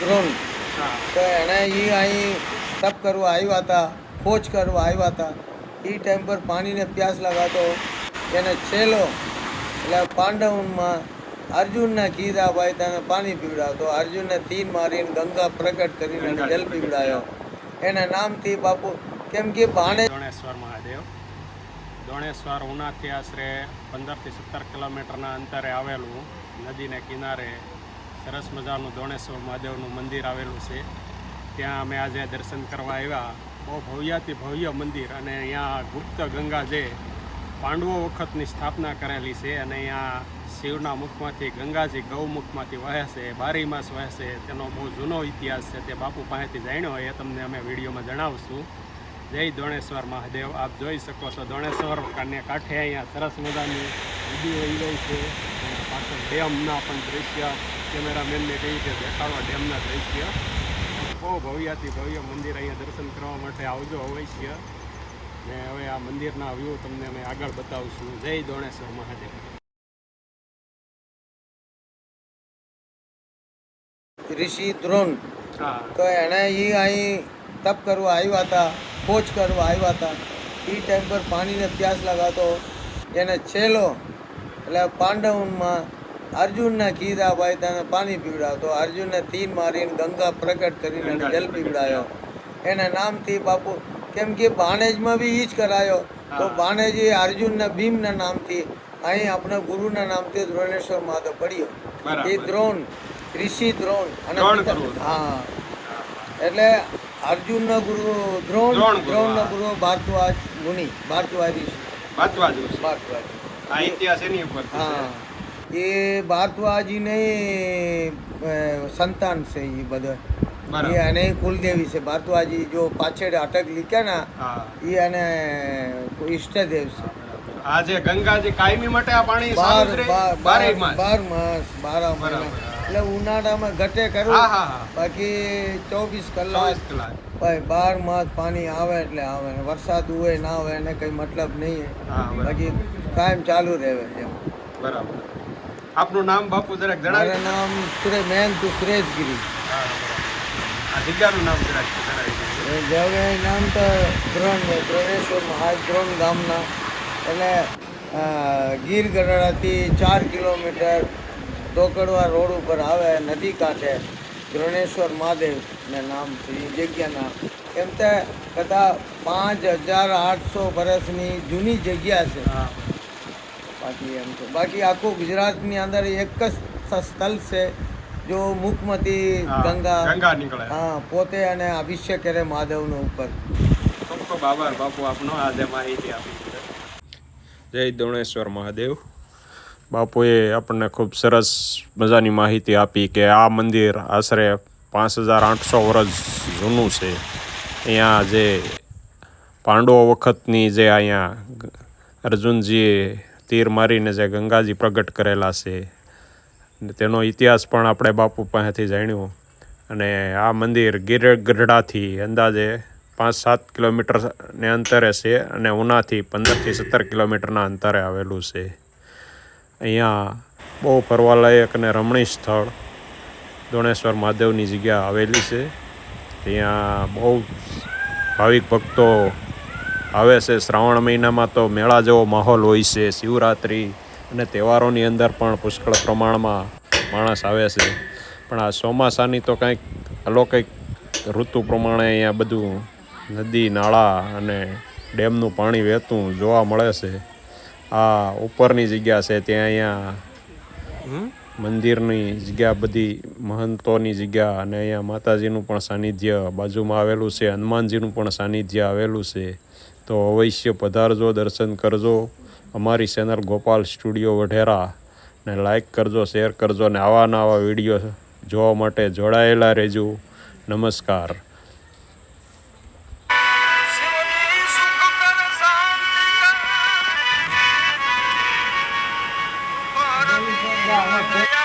દ્રોણ હા તો એણે એ અહીં તપ કરવા આવ્યા હતા ખોજ કરવા આવ્યા હતા. એ ટાઈમ પર પાણીને પ્યાસ લગાતો. એને છેલ્લો એટલે પાંડવમાં અર્જુનના કીધા ભાઈ તને પાણી પીવડાવતો. અર્જુનને તીર મારીને ગંગા પ્રગટ કરીને જલ પીવડાયો. એના નામથી બાપુ કેમ કે ભાણે દોણેશ્વર મહાદેવ. દોણેશ્વર ઉનાથી આશરે પંદરથી સત્તર કિલોમીટરના અંતરે આવેલું નદીને કિનારે સરસ મજાનું દોણેશ્વર મહાદેવનું મંદિર આવેલું છે. ત્યાં અમે આજે દર્શન કરવા આવ્યા. બહુ ભવ્યાથી ભવ્ય મંદિર અને અહીંયા ગુપ્ત ગંગા જે પાંડવો વખતની સ્થાપના કરેલી છે અને અહીંયા શિવના મુખમાંથી, ગંગાજી ગૌમુખમાંથી વહે છે, બારી માસ વહે છે. તેનો બહુ જૂનો ઇતિહાસ છે તે બાપુ પાસેથી જાણ્યો એ તમને અમે વિડીયોમાં જણાવશું. જય દોણેશ્વર મહાદેવ આપ જોઈ શકો છો દોણેશ્વર કાને કાંઠે અહીંયા સરસ મજાની નદી વહી ગઈ છે. પાછળ ડેમના પણ દ્રશ્ય કેમેરામેનને કહી કે દેખાડવા ડેમના દ્રશ્ય. બહુ ભવ્યાથી ભવ્ય મંદિર અહીંયા દર્શન કરવા માટે આવજો અવશ્ય. ને હવે આ મંદિરના વ્યૂ તમને અમે આગળ બતાવશું. જય દોણેશ્વર મહાદેવ. ઋષિ દ્રોણ. તો એણે એ અહીં તપ કરવા આવ્યા હતા. ખોજ કરવા આવ્યા હતા. એ ટાઈમ પર પાણીને પ્યાસ લગાતો. એને છેલ્લો એટલે પાંડવમાં અર્જુનના કીધા ભાઈ તને પાણી પીવડાવતો. અર્જુનને તીર મારીને ગંગા પ્રગટ કરીને જલ પીવડાયો. એના નામથી બાપુ કેમ કે બાણેજમાં બી એ જ કરાયો. તો. એ અર્જુનના ભીમના નામથી અહીં આપણા ગુરુના નામથી દ્રોણેશ્વર માધવ પડ્યો. એ દ્રોણ ઋષિ દ્રોણ. અને. હા. એટલે અર્જુનનો ગુરુ દ્રોણ દ્રોણનો ગુરુ ભારદ્વાજ મુનિ ભારદ્વાજ ભારદ્વાજ આ ઇતિહાસ એની ઉપર હા. એ ભારદ્વાજીને સંતાન છે એ બધા. એ અને કુલદેવી છે. ભારદ્વાજી જો પાછળ અટક લીખ્યા ને એ અને ઈષ્ટદેવ છે. આજે ગંગાજી કાયમી માટે આ પાણી બાર? બાર માસ. બાર. મહિના. એટલે ઉનાળામાં ઘટે કરું હા હા હા. બાકી ચોવીસ કલાક બાર માસ પાણી આવે એટલે આવે. વરસાદ હોય ના આવે એને કઈ મતલબ નહીં. બાકી કાયમ ચાલુ રહે એમ. બરાબર. આપનું નામ બાપુ જરાક જણાવે. નામ સુરે મેન તું સુરેશગીરી. આ જગ્યાનું નામ જરાક જણાવી દીધું. નામ તો દ્રોણ દ્રોણેશ્વર મહાજ દ્રોણ ગામના. એટલે ગીર ગઢડાથી ચાર કિલોમીટર ધોકડવા રોડ ઉપર આવે નદી કાંઠે દ્રોણેશ્વર મહાદેવ ને નામ જગ્યાના. એમ તે કદાચ પાંચ હજાર આઠસો વર્ષની જૂની જગ્યા છે. બાકી એમ તો. બાકી આખું ગુજરાતની અંદર એક જ સ્થળ છે જો મુખમતી ગંગા. ગંગા નીકળે. હા પોતે અને અભિષેક કરે મહાદેવનો ઉપર. ખૂબ ખૂબ આભાર બાપુ આપનો આજે માહિતી આપી જય દોણેશ્વર મહાદેવ. બાપુએ આપણને ખૂબ સરસ મજાની માહિતી આપી કે આ મંદિર આશરે પાંચ હજાર આઠસો વર્ષ જૂનું છે. અહીંયા જે પાંડવો વખતની જે અહીંયા અર્જુનજીએ તીર મારીને જે ગંગાજી પ્રગટ કરેલા છે. તેનો ઇતિહાસ પણ આપણે બાપુ પાસેથી જાણ્યો. અને આ મંદિર ગીર ગઢડાથી અંદાજે પાંચ સાત કિલોમીટરને અંતરે છે અને ઉનાથી પંદરથી સત્તર કિલોમીટરના અંતરે આવેલું છે. અહીંયા બહુ ફરવાલાયક અને રમણીય સ્થળ દોણેશ્વર મહાદેવની જગ્યા આવેલી છે. ત્યાં બહુ ભાવિક ભક્તો આવે છે. શ્રાવણ મહિનામાં તો મેળા જેવો માહોલ હોય છે. શિવરાત્રિ અને તહેવારોની અંદર પણ પુષ્કળ પ્રમાણમાં માણસ આવે છે. પણ આ ચોમાસાની તો કંઈક અલૌકિક ઋતુ પ્રમાણે અહીંયા બધું નદી, નાળા અને ડેમનું પાણી વહેતું જોવા મળે છે. આ ઉપરની જગ્યા છે ત્યાં અહીંયા મંદિરની જગ્યા બધી મહંતોની જગ્યા અને અહીંયા માતાજીનું પણ સાનિધ્ય બાજુમાં આવેલું છે હનુમાનજીનું પણ સાનિધ્ય આવેલું છે. તો અવશ્ય પધારજો દર્શન કરજો. અમારી ચેનલ ગોપાલ સ્ટુડિયો વઢેરા ને લાઈક કરજો શેર કરજો ને આવા નવા વીડિયો જોવા માટે જોડાયેલા રહેજો. નમસ્કાર. Yeah,